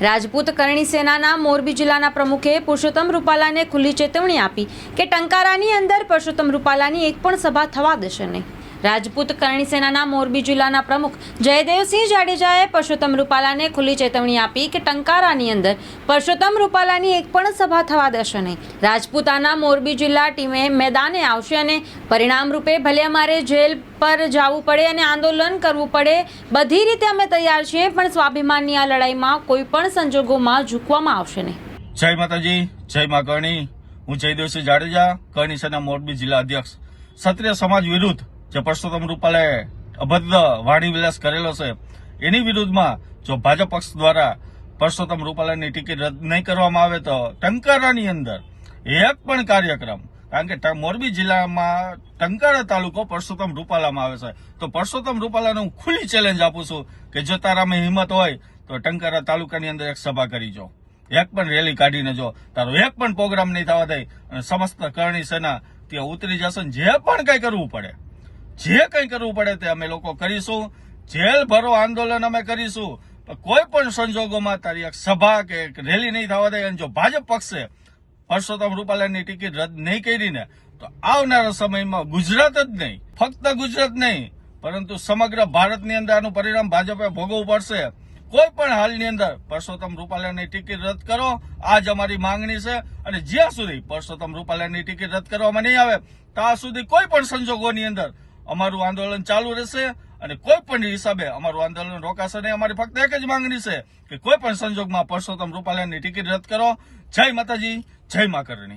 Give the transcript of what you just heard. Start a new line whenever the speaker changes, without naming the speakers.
રાજપૂત કરણી સેનાના મોરબી જિલ્લાના પ્રમુખે પુરુષોત્તમ રૂપાલાને ખુલ્લી ચેતવણી આપી કે ટંકારાની અંદર પુરુષોત્તમ રૂપાલાની એક પણ સભા થવા દેશે નહીં. રાજપૂત કરણી સેનાના મોરબી જિલ્લાના પ્રમુખ જયદેવસિંહ જાડેજાએ પરસોત્તમ રૂપાલાને ખુલ્લી ચેતવણી આપી કે ટંકારાની અંદર પરસોત્તમ રૂપાલાની એક પણ સભા થવા દેશે નહીં. રાજપૂતાના મોરબી જિલ્લા ટીમે મેદાને આવશે અને પરિણામ રૂપે ભલે અમારે જેલ પર જવું પડે અને આંદોલન કરવું પડે, બધી રીતે અમે તૈયાર છીએ, પણ સ્વાભિમાનની આ લડાઈમાં કોઈ પણ સંજોગોમાં ઝૂકવામાં આવશે નહીં.
જય માતાજી, જય મા કરણી હું જયદેવસિંહ જાડેજા, કરણી સેના મોરબી જિલ્લા અધ્યક્ષ. ક્ષત્રિય સમાજ વિરુદ્ધ જે પરસોત્તમ રૂપાલે અભદ્ર વાણી વિલાસ કરેલો છે. એની વિરુદ્ધમાં જો ભાજપ પક્ષ દ્વારા પરસોત્તમ રૂપાલાની ટિકિટ રદ નહીં કરવામાં આવે તો ટંકારાની અંદર એક પણ કાર્યક્રમ, કારણ કે મોરબી જિલ્લામાં ટંકારા તાલુકો પરસોત્તમ રૂપાલામાં આવે છે. તો પરસોત્તમ રૂપાલાને હું ખુલ્લી ચેલેન્જ આપું છું કે જો તારામાં હિંમત હોય તો ટંકારા તાલુકાની અંદર એક સભા કરી જો. એક પણ રેલી કાઢીને જો. તારો એક પણ પ્રોગ્રામ નહીં થવા દે. અને સમસ્ત કરણી સેના ત્યાં ઉતરી જશે જે પણ કઈ કરવું પડે. જે કંઈ કરવું પડે તે અમે લોકો કરીશું. જેલ ભરો આંદોલન અમે કરીશું. કોઈ પણ સંજોગોમાં તારી એક સભા કે એક રેલી નહીં થવા દે. અને જો ભાજપ પક્ષે પરસોત્તમ રૂપાલાની ટિકિટ રદ નહીં કરીને, તો આવનારા સમયમાં ગુજરાત જ નહીં. ફક્ત ગુજરાત નહીં, પરંતુ સમગ્ર ભારતની અંદર આનું પરિણામ ભાજપે ભોગવવું પડશે. કોઈ પણ હાલની અંદર પરસોત્તમ રૂપાલાની ટિકિટ રદ કરો. આજ અમારી માંગણી છે. અને જ્યાં સુધી પરસોત્તમ રૂપાલાની ટિકિટ રદ કરવામાં નહીં આવે, ત્યાં સુધી કોઈ પણ સંજોગોની અંદર અમારું આંદોલન ચાલુ રહેશે અને કોઈ પણ હિસાબે અમારું આંદોલન રોકાશે નહીં. અમારી ફક્ત એક જ માંગણી છે કે કોઈ પણ સંજોગમાં પરસોત્તમ રૂપાલાની ટિકિટ રદ કરો. જય માતાજી, જય મા કરણી.